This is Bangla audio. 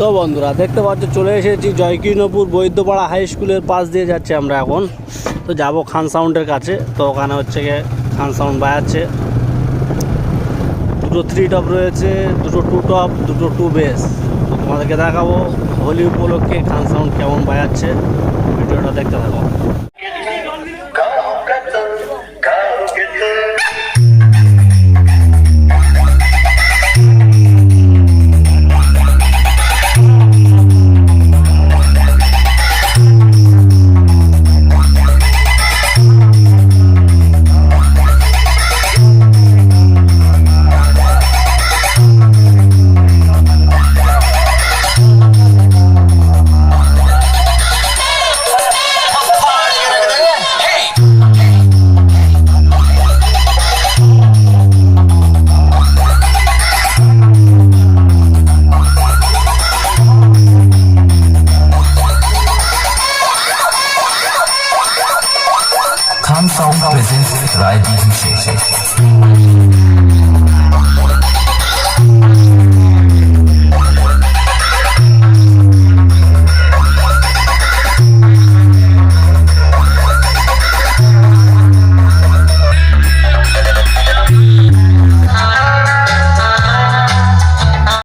হ্যালো বন্ধুরা, দেখতে পাচ্ছ, চলে এসেছি জয়কৃষ্ণপুর বৈদ্যপাড়া হাই স্কুলের পাশ দিয়ে যাচ্ছি আমরা এখন। তো যাব খান সাউন্ডের কাছে। তো ওখানে হচ্ছে গিয়ে খান সাউন্ড বাজাচ্ছে। দুটো থ্রি টপ রয়েছে, দুটো টু টপ দুটো টু বেস তো তোমাদেরকে দেখাবো হোলি উপলক্ষে খান সাউন্ড কেমন বাজাচ্ছে। ভিডিওটা দেখতে থাকো। Sound presents Rai Sheshe.